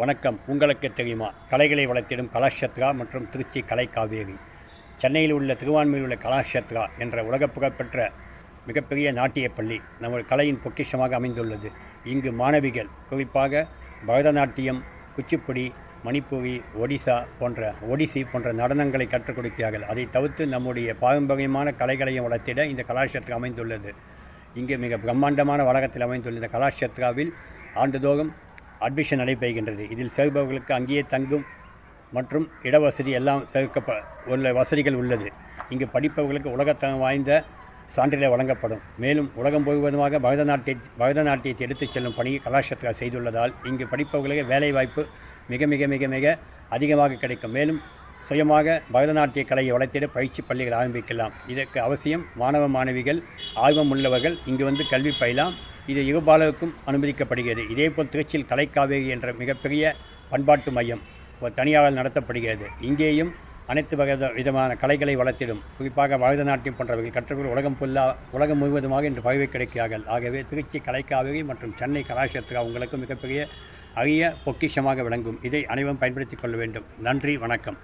வணக்கம். உங்களுக்கு தெரியுமா? கலைகளை வளர்த்திடும் கலாஷத்ரா மற்றும் திருச்சி கலை காவேரி சென்னையில் உள்ள திருவான்மையில் உள்ள கலாஷத்ரா என்ற உலக புகழ்பெற்ற மிகப்பெரிய நாட்டியப் பள்ளி நமது கலையின் பொக்கிஷமாக அமைந்துள்ளது. இங்கு மாணவிகள் குறிப்பாக பரதநாட்டியம் குச்சிப்புடி மணிப்பூரி ஒடிசா போன்ற ஒடிசி போன்ற நடனங்களை கற்றுக் கொடுக்கிறார்கள். அதை தவிர்த்து நம்முடைய பாரம்பரியமான கலைகளையும் வளர்த்திட இந்த கலாஷத்ரா அமைந்துள்ளது. இங்கே மிக பிரம்மாண்டமான வளாகத்தில் அமைந்துள்ள இந்த கலாஷத்ராவில் ஆண்டுதோறும் அட்மிஷன் நடைபெறுகின்றது. இதில் சேர்பவர்களுக்கு அங்கேயே தங்கும் மற்றும் இடவசதி எல்லாம் சேர்க்கப்ப உள்ள வசதிகள் உள்ளது. இங்கு படிப்பவர்களுக்கு உலகத்தரம் வாய்ந்த சான்றிதழ் வழங்கப்படும். மேலும் உலகம் முழுவதுமாக பரதநாட்டிய பரதநாட்டியத்தை எடுத்துச் செல்லும் பணியை கலாஷத்ரா செய்துள்ளதால் இங்கு படிப்பவர்களுக்கு வேலைவாய்ப்பு மிக மிக மிக மிக அதிகமாக கிடைக்கும். மேலும் சுயமாக பரதநாட்டிய கலையை வளர்த்திட பயிற்சி பள்ளிகள் ஆரம்பிக்கலாம். இதற்கு அவசியம் மாணவ மாணவிகள் ஆர்வம் உள்ளவர்கள் இங்கு வந்து கல்வி பயிலாம் இது இருபாலருக்கும் அனுமதிக்கப்படுகிறது. இதேபோல் திருச்சியில் கலைக்காவேரி என்ற மிகப்பெரிய பண்பாட்டு மையம் ஒரு தனியாரால் நடத்தப்படுகிறது. இங்கேயும் அனைத்து வகை விதமான கலைகளை வளர்த்திடும். குறிப்பாக பரதநாட்டியம் போன்றவர்கள் கற்றவர்கள் உலகம் புல்லா உலகம் முழுவதுமாக இன்று பகவை கிடைக்கிறார்கள். ஆகவே திருச்சி கலைக்காவேரி மற்றும் சென்னை கலாஷத்ரா உங்களுக்கு மிகப்பெரிய அரிய பொக்கிஷமாக விளங்கும். இதை அனைவரும் பயன்படுத்திக் கொள்ள வேண்டும். நன்றி வணக்கம்.